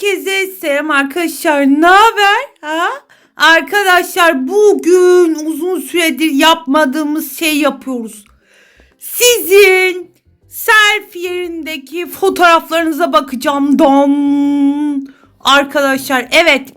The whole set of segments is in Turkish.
Herkese selam arkadaşlar. Ne haber? Ha? Arkadaşlar bugün uzun süredir yapmadığımız şey yapıyoruz. Sizin selfie yerindeki fotoğraflarınıza bakacağım. Dom. Arkadaşlar evet.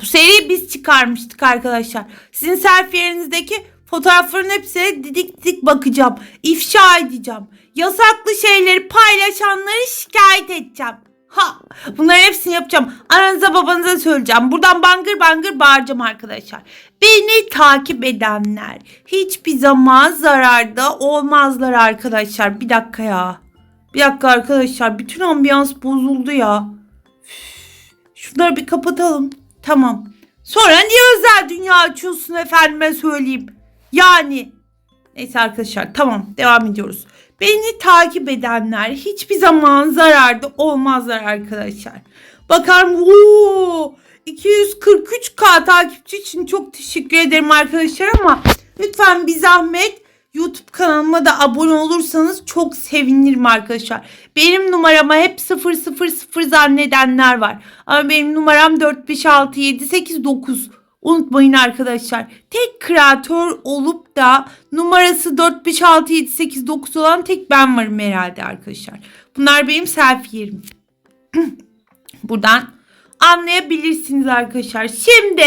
Bu seriyi biz çıkarmıştık arkadaşlar. Sizin selfie yerinizdeki fotoğrafların hepsine didik didik bakacağım. İfşa edeceğim. Yasaklı şeyleri paylaşanları şikayet edeceğim. Ha, bunların hepsini yapacağım. Ananıza babanıza söyleyeceğim. Buradan bangır bangır bağıracağım arkadaşlar. Beni takip edenler hiçbir zaman zararda olmazlar arkadaşlar. Bir dakika ya. Bir dakika arkadaşlar. Bütün ambiyans bozuldu ya. Şunları bir kapatalım. Tamam. Sonra niye özel dünya açıyorsun efendime söyleyeyim. Yani. Neyse arkadaşlar tamam devam ediyoruz. Beni takip edenler hiçbir zaman zararda olmazlar arkadaşlar. Bakar Woo! 243k takipçi için çok teşekkür ederim arkadaşlar ama lütfen bir zahmet YouTube kanalıma da abone olursanız çok sevinirim arkadaşlar. Benim numarama hep 000 zannedenler var. Ama benim numaram 4567889. Unutmayın arkadaşlar. Tek kreatör olup da numarası 4567889 olan tek ben varım herhalde arkadaşlar. Bunlar benim selfie yerim. Buradan anlayabilirsiniz arkadaşlar. Şimdi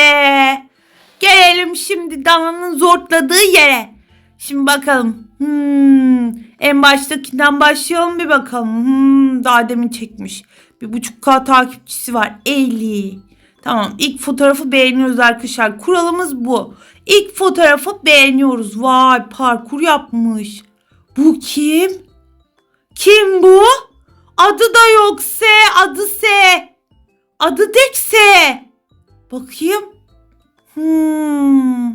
gelelim şimdi Dana'nın zortladığı yere. Şimdi bakalım. Hmm, en baştakinden başlayalım bir bakalım. Hmm, daha demin çekmiş. Bir buçuk K takipçisi var. 50. Tamam ilk fotoğrafı beğeniyoruz arkadaşlar. Kuralımız bu. İlk fotoğrafı beğeniyoruz. Vay parkur yapmış. Bu kim? Kim bu? Adı da yok S. Adı S. Adı Dekse. Bakayım. Hmm.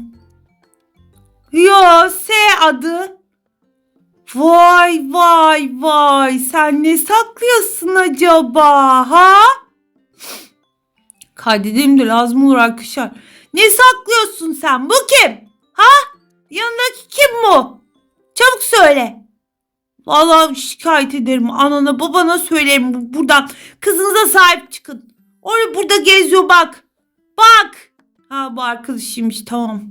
Yo S adı. Vay vay vay. Sen ne saklıyorsun acaba ha? Kaydedelim de lazım olur arkadaşlar. Ne saklıyorsun sen? Bu kim? Ha? Yanındaki kim bu? Çabuk söyle. Vallahi şikayet ederim. Anana babana söylerim bu- buradan. Kızınıza sahip çıkın. Orada burada geziyor bak. Bak. Ha bu arkadaşıymış tamam.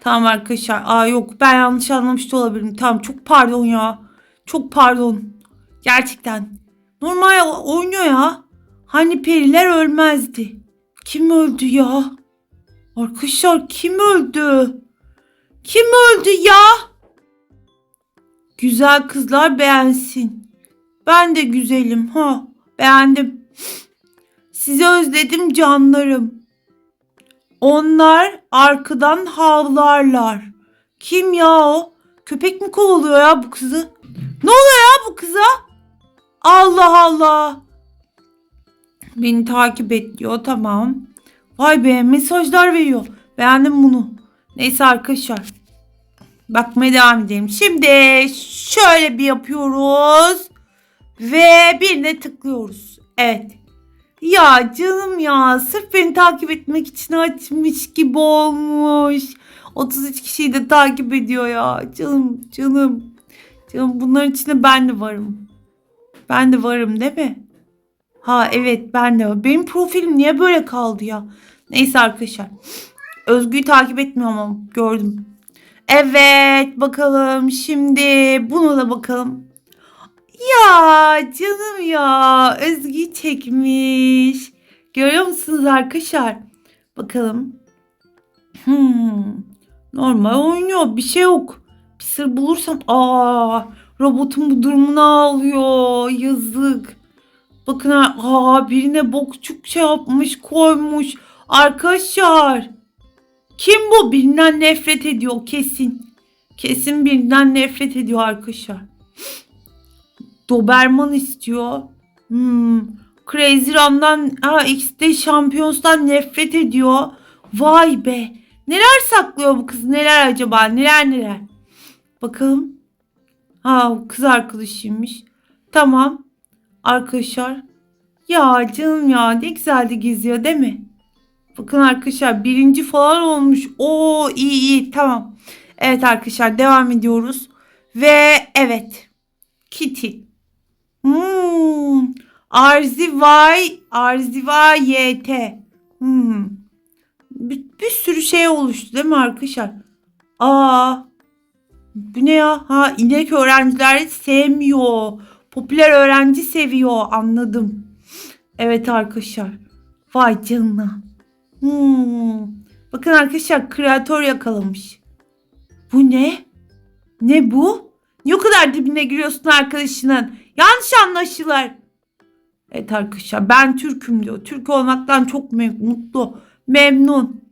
Tamam arkadaşlar. Aa yok ben yanlış anlamış da olabilirim. Tamam çok pardon ya. Çok pardon. Gerçekten. Normal oynuyor ya. Hani periler ölmezdi. Kim öldü ya? Arkadaşlar kim öldü? Kim öldü ya? Güzel kızlar beğensin. Ben de güzelim ha. Beğendim. Sizi özledim canlarım. Onlar arkadan havlarlar. Kim ya o? Köpek mi kovalıyor ya bu kızı? Ne oluyor ya bu kıza? Allah Allah. Beni takip et diyor tamam. Vay be mesajlar veriyor. Beğendim bunu. Neyse arkadaşlar. Bakmaya devam edelim. Şimdi şöyle bir yapıyoruz. Ve birine tıklıyoruz. Evet. Ya canım ya sırf beni takip etmek için açmış gibi olmuş. 33 kişiyi de takip ediyor ya. Canım canım. Canım bunların içinde ben de varım. Ben de varım değil mi? Ha evet ben de. Benim profilim niye böyle kaldı ya? Neyse arkadaşlar. Özgü'yü takip etmiyorum ama gördüm. Evet bakalım şimdi buna da bakalım. Ya canım ya Özgü çekmiş. Görüyor musunuz arkadaşlar? Bakalım. Hmm, normal oynuyor bir şey yok. Bir sır bulursam aa robotun bu durumunu ağlıyor yazık. Bakın ha, birine bokçuk şey yapmış koymuş. Arkadaşlar kim bu? Birinden nefret ediyor kesin. Kesin birinden nefret ediyor arkadaşlar. Doberman istiyor. Hmm. Crazy Run'dan ha, X'de Champions'tan nefret ediyor. Vay be. Neler saklıyor bu kız? Neler acaba? Neler neler? Bakalım. Ha kız arkadaşıymış. Tamam. Arkadaşlar. Ya canım ya ne güzel de geziyor değil mi? Bakın arkadaşlar birinci falan olmuş. Oo iyi iyi tamam. Evet arkadaşlar devam ediyoruz. Ve evet. Kitty. Hmm, Arzivay, Arzivay YT. Hmm. Bir, bir sürü şey oluştu değil mi arkadaşlar? Aa. Bu ne ya? Ha inek öğrenciler sevmiyor. Popüler öğrenci seviyor. Anladım. Evet arkadaşlar. Vay canına. Hmm. Bakın arkadaşlar kreatör yakalamış. Bu ne? Ne bu? Niye o kadar dibine giriyorsun arkadaşının? Yanlış anlaşılır. Evet arkadaşlar ben Türk'üm diyor. Türk olmaktan çok mutlu. Memnun.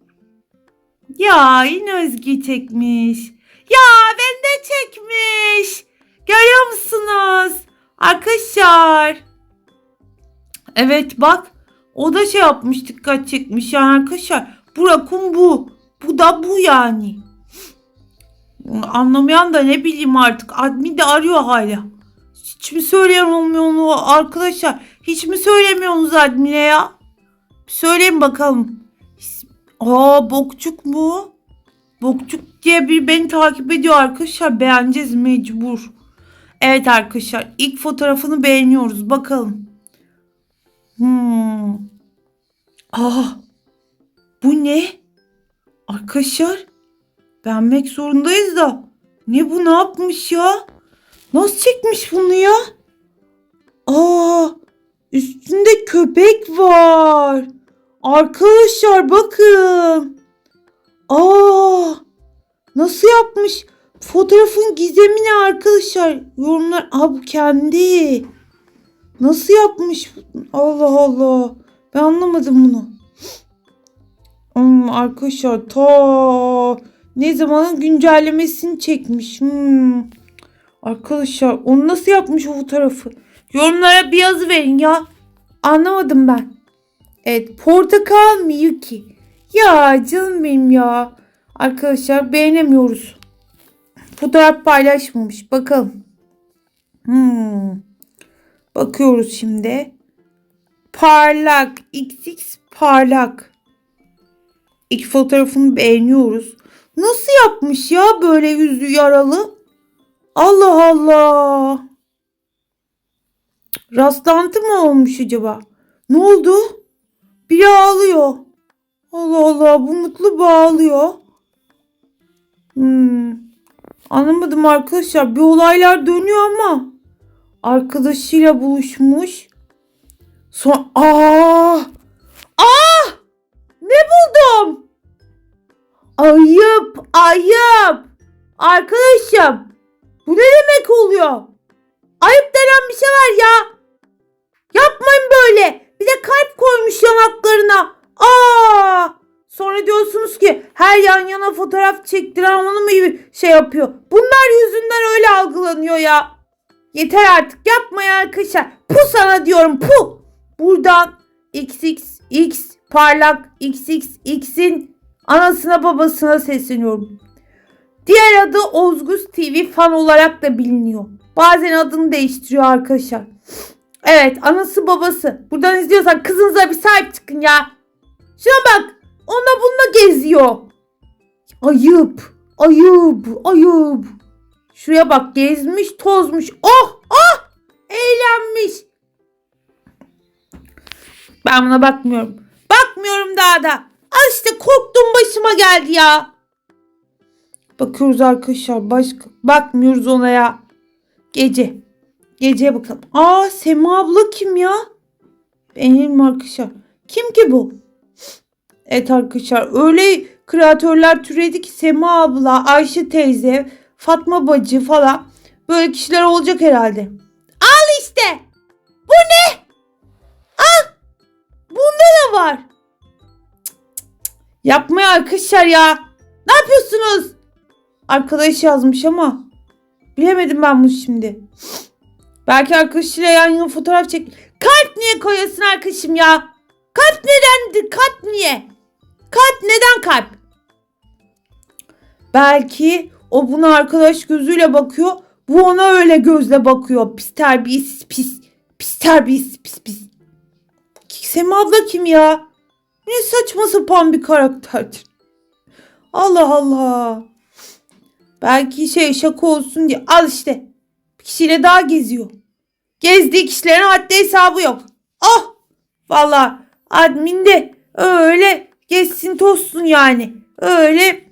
Ya yine Özge çekmiş. Ya ben de çekmiş. Görüyor musunuz? Arkadaşlar. Evet bak. O da şey yapmış dikkat çekmiş yani arkadaşlar. Bu rakun bu. Bu da bu yani. Anlamayan da ne bileyim artık. Admin de arıyor hala. Hiç mi söyleyen olmuyor onu arkadaşlar? Hiç mi söylemiyorsunuz admine ya? Söyleyin bakalım. Aa bokçuk mu? Bokçuk diye bir beni takip ediyor arkadaşlar. Beğeneceğiz mecbur. Evet arkadaşlar ilk fotoğrafını beğeniyoruz. Bakalım. Hmm. Ah. Bu ne? Arkadaşlar beğenmek zorundayız da. Ne bu ne yapmış ya? Nasıl çekmiş bunu ya? Aa, üstünde köpek var. Arkadaşlar bakın. Aa, nasıl yapmış? Fotoğrafın gizemi ne arkadaşlar? Yorumlar. Aa bu kendi. Nasıl yapmış? Allah Allah. Ben anlamadım bunu. Hmm, arkadaşlar ta ne zamanın güncellemesini çekmiş. Hmm. Arkadaşlar onu nasıl yapmış o fotoğrafı? Yorumlara bir yazı verin ya. Anlamadım ben. Evet portakal Miyuki. Ya canım benim ya. Arkadaşlar beğenemiyoruz. Fotoğraf paylaşmamış. Bakalım. Hmm. Bakıyoruz şimdi. Parlak. XX parlak. İlk fotoğrafını beğeniyoruz. Nasıl yapmış ya böyle yüzü yaralı? Allah Allah. Rastlantı mı olmuş acaba? Ne oldu? Biri ağlıyor. Allah Allah bu mutlu bağlıyor. Hmm. Anlamadım arkadaşlar. Bir olaylar dönüyor ama. Arkadaşıyla buluşmuş. Son Aa! Aa! Ne buldum? Ayıp, ayıp. Arkadaşım, bu ne demek oluyor? Ayıp denen bir şey var ya. Yapmayın böyle. Bir de kalp koymuş yanaklarına. Aa! Sonra diyorsunuz ki her yan yana fotoğraf çektiren onu mu gibi şey yapıyor. Bunlar yüzünden öyle algılanıyor ya. Yeter artık yapmayın arkadaşlar. Pu sana diyorum pu. Buradan XXX parlak XXX'in anasına babasına sesleniyorum. Diğer adı Ozguz TV fan olarak da biliniyor. Bazen adını değiştiriyor arkadaşlar. Evet anası babası. Buradan izliyorsan kızınıza bir sahip çıkın ya. Şuna bak. Onunla bununla geziyor. Ayıp. Ayıp. Ayıp. Şuraya bak gezmiş tozmuş. Oh oh. Eğlenmiş. Ben buna bakmıyorum. Bakmıyorum daha da. Al işte korktum başıma geldi ya. Bakıyoruz arkadaşlar. Başka bakmıyoruz ona ya. Gece. Geceye bakalım. Aa Sema abla kim ya? Benim arkadaşlar. Kim ki bu? Evet arkadaşlar öyle kreatörler türedi ki Sema abla, Ayşe teyze, Fatma bacı falan böyle kişiler olacak herhalde. Al işte. Bu ne? Al. Bunda da var. Cık, cık, cık. Yapmayın arkadaşlar ya. Ne yapıyorsunuz? Arkadaş yazmış ama bilemedim ben bunu şimdi. Belki arkadaşıyla yan yana fotoğraf çek. Kalp niye koyuyorsun arkadaşım ya? Kalp nedendir? Kalp niye? Kalp neden kalp? Belki o buna arkadaş gözüyle bakıyor. Bu ona öyle gözle bakıyor. Pis terbiyesiz pis. Pis terbiyesiz pis pis. Sema abla kim ya? Ne saçma sapan bir karakterdir. Allah Allah. Belki şey şaka olsun diye. Al işte. Bir kişiyle daha geziyor. Gezdiği kişilerin haddi hesabı yok. Valla admin de öyle geçsin tozsun yani. Öyle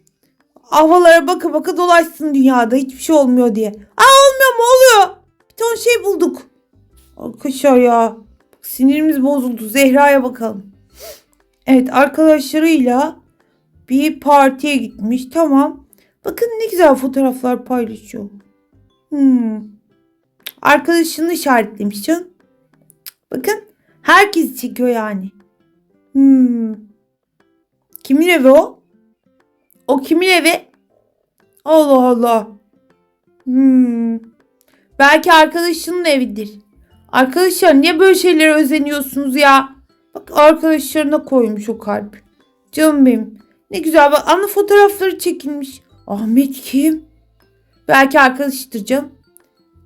havalara baka baka dolaşsın dünyada hiçbir şey olmuyor diye. Aa olmuyor mu oluyor. Bir ton şey bulduk. Arkadaşlar ya sinirimiz bozuldu. Zehra'ya bakalım. Evet arkadaşlarıyla bir partiye gitmiş. Tamam. Bakın ne güzel fotoğraflar paylaşıyor. Hmm. Arkadaşını işaretlemiş canım. Bakın herkes çekiyor yani. Hmm. Kimin evi o? O kimin evi? Allah Allah. Hmm. Belki arkadaşının evidir. Arkadaşlar niye böyle şeylere özeniyorsunuz ya? Bak arkadaşlarına koymuş o kalp. Canım benim. Ne güzel bak anı fotoğrafları çekilmiş. Ahmet kim? Belki arkadaşıdır canım.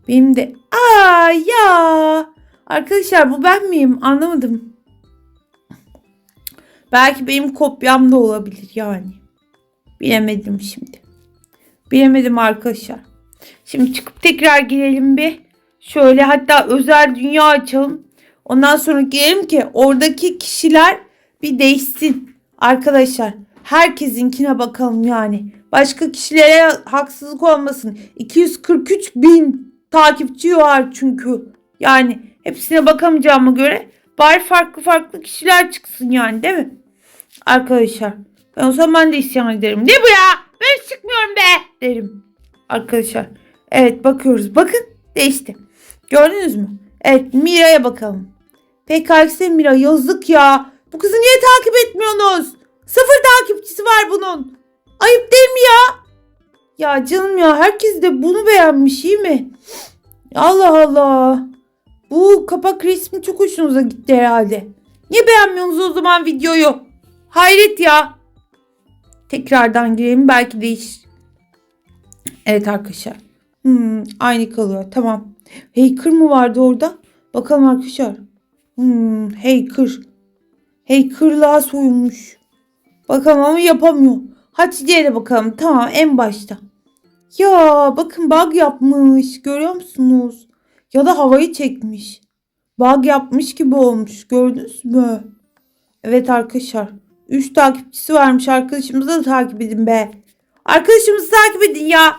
Benim de. Aa ya. Arkadaşlar bu ben miyim? Anlamadım. Belki benim kopyam da olabilir yani. Bilemedim şimdi. Bilemedim arkadaşlar. Şimdi çıkıp tekrar girelim bir. Şöyle hatta özel dünya açalım. Ondan sonra girelim ki oradaki kişiler bir değişsin. Arkadaşlar herkesinkine bakalım yani. Başka kişilere haksızlık olmasın. 243 bin takipçi var çünkü. Yani hepsine bakamayacağıma göre bari farklı farklı kişiler çıksın yani değil mi? Arkadaşlar ben o zaman de isyan ederim. Ne bu ya? Ben çıkmıyorum be derim. Arkadaşlar evet bakıyoruz. Bakın değişti. Gördünüz mü? Evet Mira'ya bakalım. PKX Mira yazık ya. Bu kızı niye takip etmiyorsunuz? Sıfır takipçisi var bunun. Ayıp değil mi ya? Ya canım ya herkes de bunu beğenmiş iyi mi? Allah Allah. Bu kapak resmi çok hoşunuza gitti herhalde. Niye beğenmiyorsunuz o zaman videoyu? Hayret ya. Tekrardan girelim belki değişir. Evet arkadaşlar. Hmm, aynı kalıyor tamam. Hacker mı vardı orada? Bakalım arkadaşlar. Hmm, hacker. Hackerlığa soyulmuş. Bakalım ama yapamıyor. Hatice'ye de bakalım. Tamam en başta. Ya bakın bug yapmış. Görüyor musunuz? Ya da havayı çekmiş. Bug yapmış gibi olmuş. Gördünüz mü? Evet arkadaşlar. 3 takipçisi varmış. Arkadaşımızı da takip edin be. Arkadaşımızı takip edin ya.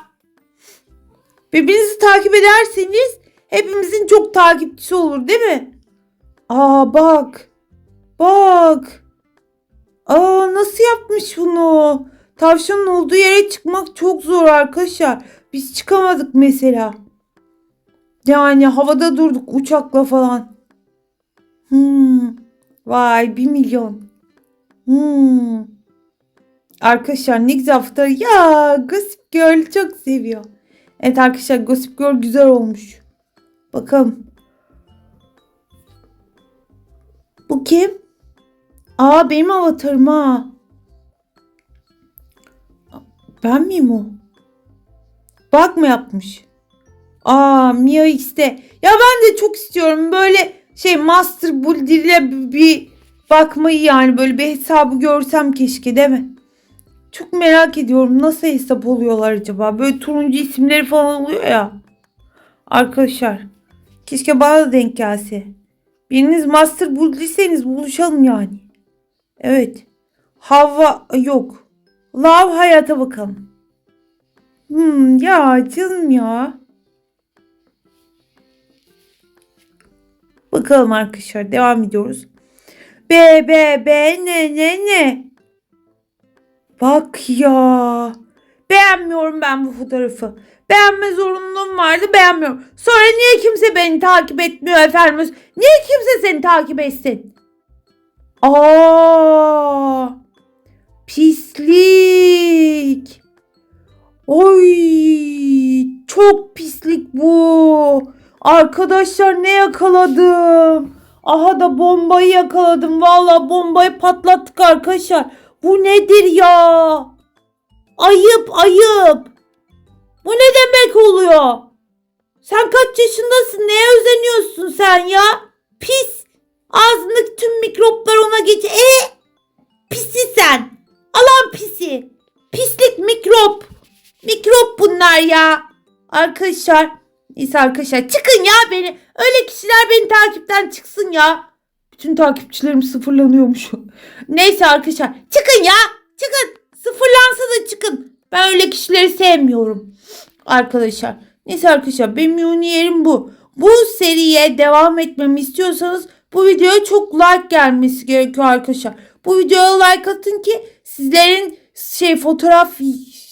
Birbirinizi takip ederseniz hepimizin çok takipçisi olur değil mi? Aa bak. Bak. Aa nasıl yapmış bunu? Tavşanın olduğu yere çıkmak çok zor arkadaşlar. Biz çıkamadık mesela. Yani havada durduk uçakla falan. Hmm. Vay bir milyon. Hmm. Arkadaşlar ne güzel fotoğraf. Ya Gossip Girl çok seviyor. Evet arkadaşlar Gossip Girl güzel olmuş. Bakalım. Bu kim? Aa benim avatarım ha. Ben miyim o? Bak mı yapmış? Aa Mia X'te. Ya ben de çok istiyorum böyle şey Master ile bir bakmayı yani böyle bir hesabı görsem keşke değil mi? Çok merak ediyorum nasıl hesap oluyorlar acaba? Böyle turuncu isimleri falan oluyor ya. Arkadaşlar keşke bana da denk gelse. Biriniz Master Builder'liyseniz buluşalım yani. Evet. Hava yok. Love hayata bakalım. Hmm, ya canım ya. Bakalım arkadaşlar devam ediyoruz. B B B ne ne ne. Bak ya. Beğenmiyorum ben bu fotoğrafı. Beğenme zorunluluğum vardı beğenmiyorum. Sonra niye kimse beni takip etmiyor efendim? Niye kimse seni takip etsin? Aa! Pislik. Oy! Çok pislik bu. Arkadaşlar ne yakaladım? Aha da bombayı yakaladım. Valla bombayı patlattık arkadaşlar. Bu nedir ya? Ayıp ayıp. Bu ne demek oluyor? Sen kaç yaşındasın? Neye özeniyorsun sen ya? Pis. Ağzındaki tüm mikroplar ona geç. E pisi sen. Alan pisi. Pislik mikrop. Mikrop bunlar ya. Arkadaşlar. Neyse arkadaşlar çıkın ya beni. Öyle kişiler beni takipten çıksın ya. Bütün takipçilerim sıfırlanıyormuş. Neyse arkadaşlar çıkın ya çıkın sıfırlansa da çıkın. Ben öyle kişileri sevmiyorum arkadaşlar. Neyse arkadaşlar benim yuni yerim bu. Bu seriye devam etmemi istiyorsanız bu videoya çok like gelmesi gerekiyor arkadaşlar. Bu videoya like atın ki sizlerin şey fotoğraf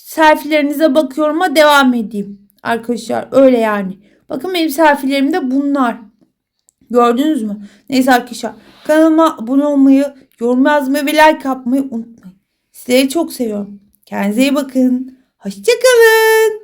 selfie'lerinize bakıyorum'a devam edeyim. Arkadaşlar öyle yani. Bakın benim selfie'lerim de bunlar. Gördünüz mü? Neyse arkadaşlar kanalıma abone olmayı, yorum yazmayı ve like yapmayı unutmayın. Sizleri çok seviyorum. Kendinize iyi bakın. Hoşçakalın.